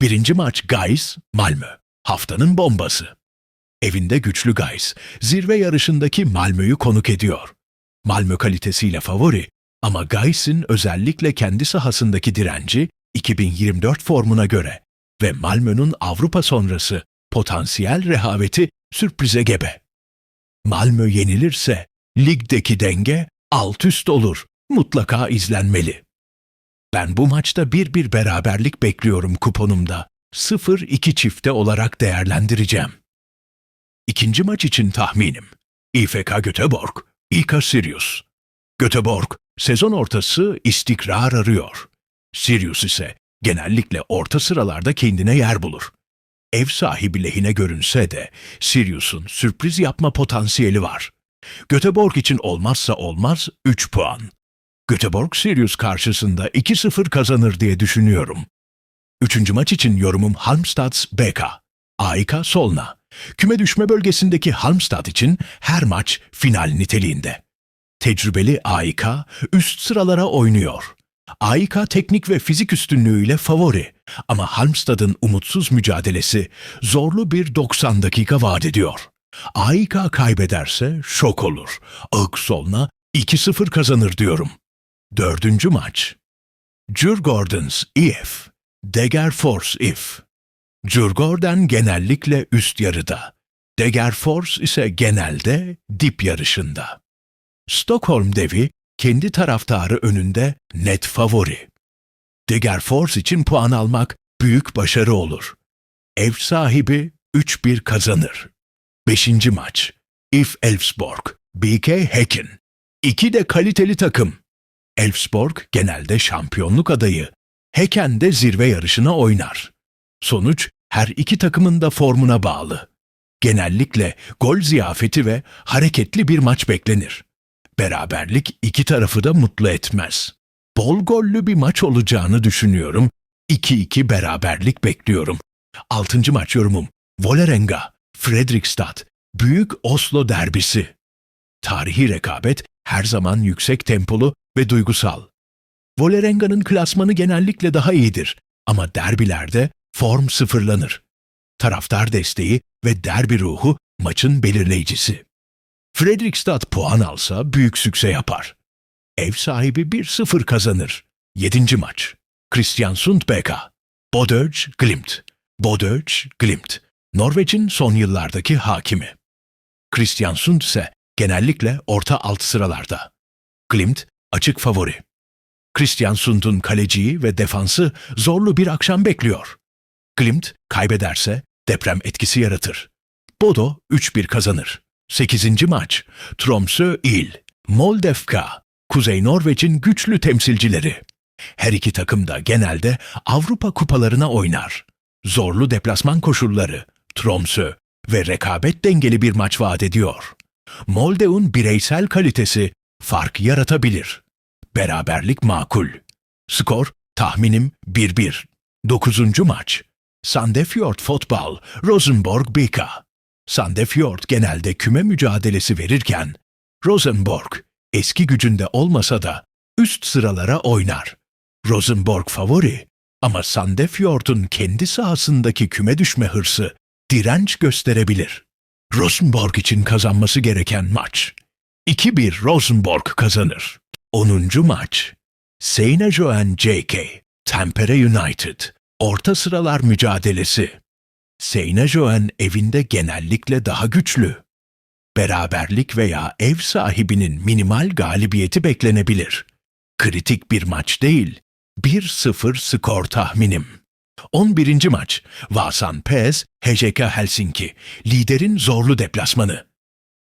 Birinci maç Gais, Malmö. Haftanın bombası. Evinde güçlü Gais, zirve yarışındaki Malmö'yü konuk ediyor. Malmö kalitesiyle favori ama Gais'in özellikle kendi sahasındaki direnci 2024 formuna göre ve Malmö'nün Avrupa sonrası potansiyel rehaveti sürprize gebe. Malmö yenilirse ligdeki denge alt üst olur. Mutlaka izlenmeli. Ben bu maçta bir bir beraberlik bekliyorum kuponumda. 0-2 çifte olarak değerlendireceğim. İkinci maç için tahminim. İFK Göteborg, İK Sirius. Göteborg sezon ortası istikrar arıyor. Sirius ise genellikle orta sıralarda kendine yer bulur. Ev sahibi lehine görünse de Sirius'un sürpriz yapma potansiyeli var. Göteborg için olmazsa olmaz 3 puan. Göteborg Sirius karşısında 2-0 kazanır diye düşünüyorum. Üçüncü maç için yorumum Halmstads BK. AIK Solna. Küme düşme bölgesindeki Halmstad için her maç final niteliğinde. Tecrübeli AIK üst sıralara oynuyor. AIK teknik ve fizik üstünlüğüyle favori ama Halmstad'ın umutsuz mücadelesi zorlu bir 90 dakika vaat ediyor. AIK kaybederse şok olur. Ağık Solna 2-0 kazanır diyorum. Dördüncü maç. Djurgårdens IF, Degerfors IF. Djurgården genellikle üst yarıda. Degerfors ise genelde dip yarışında. Stockholm devi kendi taraftarı önünde net favori. Degerfors için puan almak büyük başarı olur. Ev sahibi 3-1 kazanır. Beşinci maç. If Elfsborg, BK Häcken. İki de kaliteli takım. Elfsborg genelde şampiyonluk adayı. Häcken de zirve yarışına oynar. Sonuç her iki takımın da formuna bağlı. Genellikle gol ziyafeti ve hareketli bir maç beklenir. Beraberlik iki tarafı da mutlu etmez. Bol gollü bir maç olacağını düşünüyorum. 2-2 beraberlik bekliyorum. Altıncı maç yorumum. Vålerenga, Fredrikstad, Büyük Oslo derbisi. Tarihi rekabet her zaman yüksek tempolu ve duygusal. Vålerenga'nın klasmanı genellikle daha iyidir ama derbilerde form sıfırlanır. Taraftar desteği ve derbi ruhu maçın belirleyicisi. Fredrikstad puan alsa büyük sükse yapar. Ev sahibi 1-0 kazanır. 7. maç. Kristiansund BK. Bodø Glimt. Bodø Glimt. Norveç'in son yıllardaki hakimi. Kristiansund ise genellikle orta alt sıralarda. Glimt açık favori. Kristiansund'un kaleciyi ve defansı zorlu bir akşam bekliyor. Glimt kaybederse deprem etkisi yaratır. Bodo 3-1 kazanır. 8. maç. Tromsø İl. Moldevka. Kuzey Norveç'in güçlü temsilcileri. Her iki takım da genelde Avrupa kupalarına oynar. Zorlu deplasman koşulları, Tromsø ve rekabet dengeli bir maç vaat ediyor. Molde'un bireysel kalitesi fark yaratabilir. Beraberlik makul. Skor tahminim 1-1. 9. maç. Sandefjord Fotball, Rosenborg Bika. Sandefjord genelde küme mücadelesi verirken, Rosenborg eski gücünde olmasa da üst sıralara oynar. Rosenborg favori ama Sandefjord'un kendi sahasındaki küme düşme hırsı direnç gösterebilir. Rosenborg için kazanması gereken maç. 2-1 Rosenborg kazanır. 10. maç. Seyna-Joen JK, Tampere United. Orta sıralar mücadelesi. Seyna-Joen evinde genellikle daha güçlü. Beraberlik veya ev sahibinin minimal galibiyeti beklenebilir. Kritik bir maç değil, 1-0 skor tahminim. 11. maç. Vasan Pes, HJK Helsinki. Liderin zorlu deplasmanı.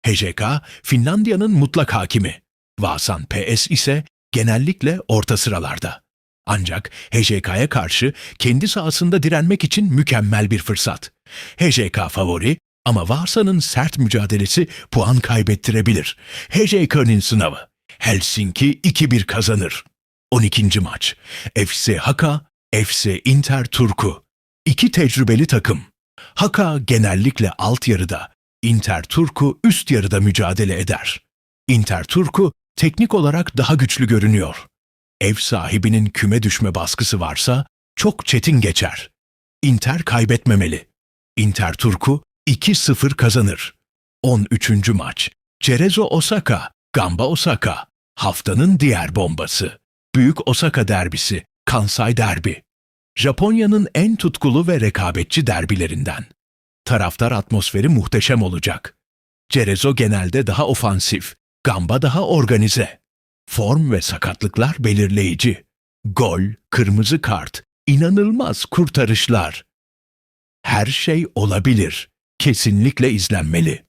HJK, Finlandiya'nın mutlak hakimi. Vasan PS ise genellikle orta sıralarda. Ancak HJK'ya karşı kendi sahasında direnmek için mükemmel bir fırsat. HJK favori ama Varsa'nın sert mücadelesi puan kaybettirebilir. HJK'nin sınavı. Helsinki 2-1 kazanır. 12. maç. FC Haka, FC Inter Turku. İki tecrübeli takım. Haka genellikle alt yarıda, Inter Turku üst yarıda mücadele eder. Inter Turku teknik olarak daha güçlü görünüyor. Ev sahibinin küme düşme baskısı varsa çok çetin geçer. Inter kaybetmemeli. Inter Turku 2-0 kazanır. 13. maç. Cerezo Osaka, Gamba Osaka. Haftanın diğer bombası. Büyük Osaka derbisi, Kansai derbi. Japonya'nın en tutkulu ve rekabetçi derbilerinden. Taraftar atmosferi muhteşem olacak. Cerezo genelde daha ofansif, Gamba daha organize. Form ve sakatlıklar belirleyici. Gol, kırmızı kart, inanılmaz kurtarışlar. Her şey olabilir. Kesinlikle izlenmeli.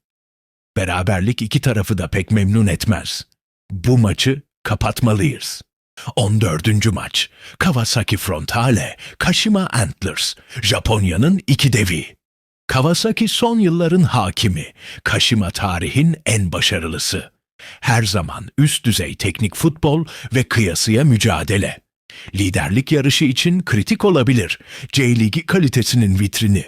Beraberlik iki tarafı da pek memnun etmez. Bu maçı kapatmalıyız. 14. maç. Kawasaki Frontale, Kashima Antlers. Japonya'nın iki devi. Kawasaki son yılların hakimi, Kashima tarihin en başarılısı. Her zaman üst düzey teknik futbol ve kıyasıya mücadele. Liderlik yarışı için kritik olabilir. C-Ligi kalitesinin vitrini.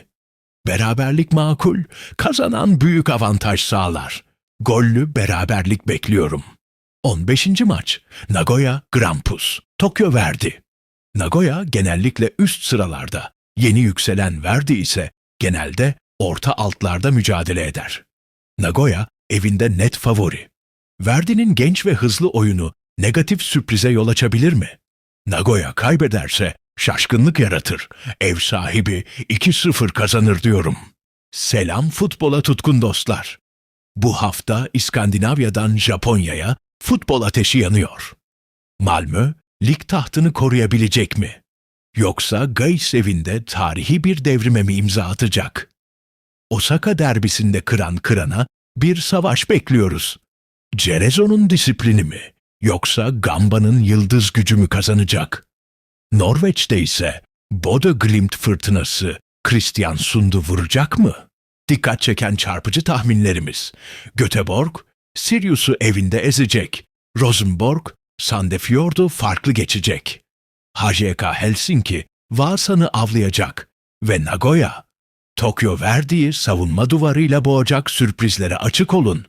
Beraberlik makul, kazanan büyük avantaj sağlar. Gollü beraberlik bekliyorum. 15. maç. Nagoya Grampus. Tokyo Verdi. Nagoya genellikle üst sıralarda. Yeni yükselen Verdi ise genelde orta altlarda mücadele eder. Nagoya evinde net favori. Verdi'nin genç ve hızlı oyunu negatif sürprize yol açabilir mi? Nagoya kaybederse şaşkınlık yaratır. Ev sahibi 2-0 kazanır diyorum. Selam futbola tutkun dostlar. Bu hafta İskandinavya'dan Japonya'ya futbol ateşi yanıyor. Malmö lig tahtını koruyabilecek mi? Yoksa Gais evinde tarihi bir devrime mi imza atacak? Osaka derbisinde kıran kırana bir savaş bekliyoruz. Cerezo'nun disiplini mi? Yoksa Gamba'nın yıldız gücü mü kazanacak? Norveç'te ise Bodø Glimt fırtınası Christian Sund'u vuracak mı? Dikkat çeken çarpıcı tahminlerimiz. Göteborg, Sirius'u evinde ezecek. Rosenborg, Sandefjord'u farklı geçecek. HJK Helsinki, Vasan'ı avlayacak. Ve Nagoya, Tokyo Verdi'yi savunma duvarıyla boğacak sürprizlere açık olun.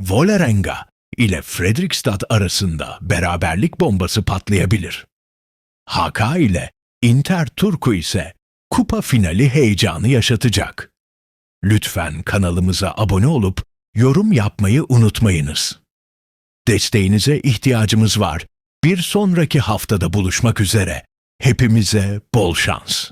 Vålerenga ile Fredrikstad arasında beraberlik bombası patlayabilir. HK ile Inter Turku ise kupa finali heyecanı yaşatacak. Lütfen kanalımıza abone olup yorum yapmayı unutmayınız. Desteğinize ihtiyacımız var. Bir sonraki haftada buluşmak üzere. Hepimize bol şans.